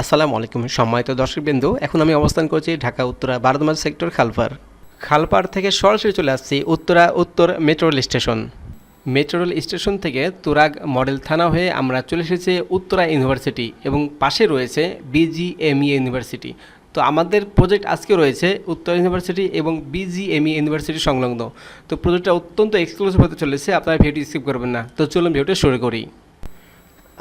আসসালামু আলাইকুম সম্মানিত দর্শকবৃন্দু, এখন আমি অবস্থান করছি ঢাকা উত্তরা বারদমাজ সেক্টর খালপার। খালপার থেকে সরাসরি চলে আসছি Uttara Uttar metro rail station. Metro rail station থেকে তুরাগ মডেল থানা হয়ে আমরা চলে এসেছি উত্তরা ইউনিভার্সিটি এবং পাশে রয়েছে বিজিএমই ইউনিভার্সিটি। তো আমাদের প্রজেক্ট আজকে রয়েছে উত্তর ইউনিভার্সিটি এবং বিজিএমই ইউনিভার্সিটি সংলগ্ন। তো প্রজেক্টটা অত্যন্ত এক্সক্লুসিভ হতে চলেছে, আপনারা ভিডিও স্কিপ করবেন না। তো চলুন ভিডিওটা শুরু করি।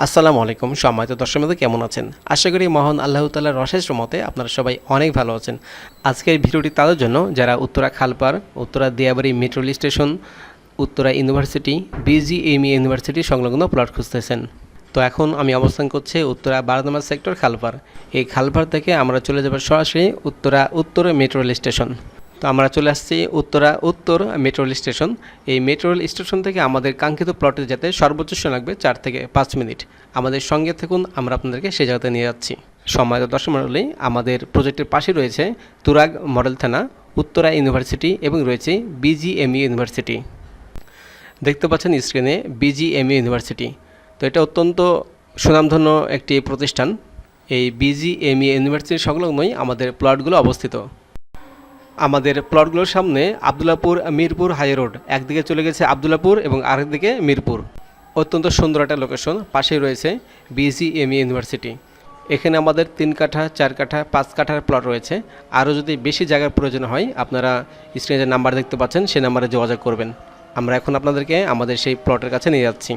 আসসালামু আলাইকুম। সম্মানিত দর্শক বন্ধু কেমন আছেন? আশা করি মহান আল্লাহ তাল্লাহ রশেষ মতে আপনারা সবাই অনেক ভালো আছেন। আজকের ভিডিওটি তাদের জন্য, যারা Uttara Khalpar, Uttara Diabari metro station, Uttara university, BGME university সংলগ্ন প্লট খুঁজতেছেন। তো এখন আমি অবস্থান করছি উত্তরা বারোদমা সেক্টর খালপার। এই খালপার থেকে আমরা চলে যাব সরাসরি উত্তরা, উত্তর মেট্রো স্টেশন। তো আমরা চলে আসছি Uttara, Uttar metro rail station. এই মেট্রো রেল স্টেশন থেকে আমাদের কাঙ্ক্ষিত প্লটে যেতে সর্বোচ্চ সময় লাগবে চার থেকে পাঁচ মিনিট। আমাদের সঙ্গে থাকুন, আমরা আপনাদেরকে সে জায়গাতে নিয়ে যাচ্ছি। সম্মানিত দর্শক মণ্ডলী, আমাদের প্রজেক্টের পাশে রয়েছে তুরাগ মডেল থানা, উত্তরা ইউনিভার্সিটি এবং রয়েছে বিজিএমই ইউনিভার্সিটি। দেখতে পাচ্ছেন স্ক্রিনে বিজিএমই ইউনিভার্সিটি। তো এটা অত্যন্ত সুনামধন্য একটি প্রতিষ্ঠান। এই বিজিএমই ইউনিভার্সিটি সংলগ্নই আমাদের প্লটগুলো অবস্থিত। আমাদের প্লটগুলোর সামনে আবদুল্লাপুর মিরপুর হাই রোড। একদিকে চলে গেছে আবদুল্লাপুর এবং আরেকদিকে মিরপুর। অত্যন্ত সুন্দর একটা লোকেশন পাশেই রয়েছে বিজিএমই ইউনিভার্সিটি এখানে আমাদের তিন কাঠা, চার কাঠা, পাঁচ কাঠার প্লট রয়েছে। আরও যদি বেশি জায়গার প্রয়োজন হয়, আপনারা স্ক্রিনে যে নাম্বার দেখতে পাচ্ছেন, সেই নাম্বারে যোগাযোগ করবেন। আমরা এখন আপনাদেরকে আমাদের সেই প্লটের কাছে নিয়ে যাচ্ছি।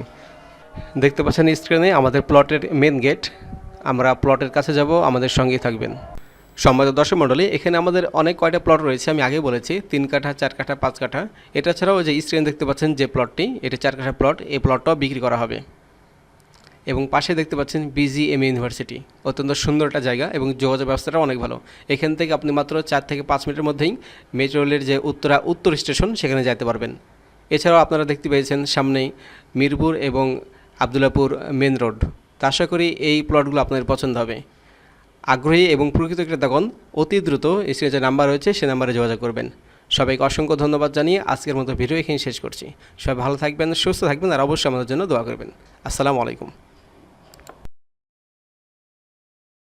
দেখতে পাচ্ছেন স্ক্রিনে আমাদের প্লটের মেন গেট আমরা প্লটের কাছে যাব, আমাদের সঙ্গেই থাকবেন। সম্মানিত দর্শক মণ্ডলী, এখানে আমাদের অনেক কয়টা প্লট রয়েছে, আমি আগে বলেছি, তিন কাঠা, চার কাঠা, পাঁচ কাঠা। এটা ছাড়াও যে স্ক্রিনে দেখতে পাচ্ছেন যে প্লটটি এটা চার কাঠা প্লট এই প্লটটাও বিক্রি করা হবে। এবং পাশে দেখতে পাচ্ছেন বিজিএম ইউনিভার্সিটি অত্যন্ত সুন্দর একটা জায়গা এবং যোগাযোগ ব্যবস্থাটা অনেক ভালো। এখান থেকে আপনি মাত্র চার থেকে পাঁচ মিনিটের মধ্যেই মেট্রো রেলের যে উত্তরা, উত্তর স্টেশন সেখানে যেতে পারবেন। এছাড়াও আপনারা দেখতে পেয়েছেন সামনেই মিরপুর এবং আবদুল্লাপুর মেন রোড তা আশা করি এই প্লটগুলো আপনাদের পছন্দ হবে। আগ্রহী এবং প্রকৃত ক্রেতাগণ অতি দ্রুত স্ক্রিনে যে নাম্বার রয়েছে, সে নাম্বারে যোগাযোগ করবেন। সবাইকে অসংখ্য ধন্যবাদ জানিয়ে আজকের মতো ভিডিও এখানে শেষ করছি। সবাই ভালো থাকবেন, সুস্থ থাকবেন, আর অবশ্যই আমাদের জন্য দোয়া করবেন। আসসালামু আলাইকুম।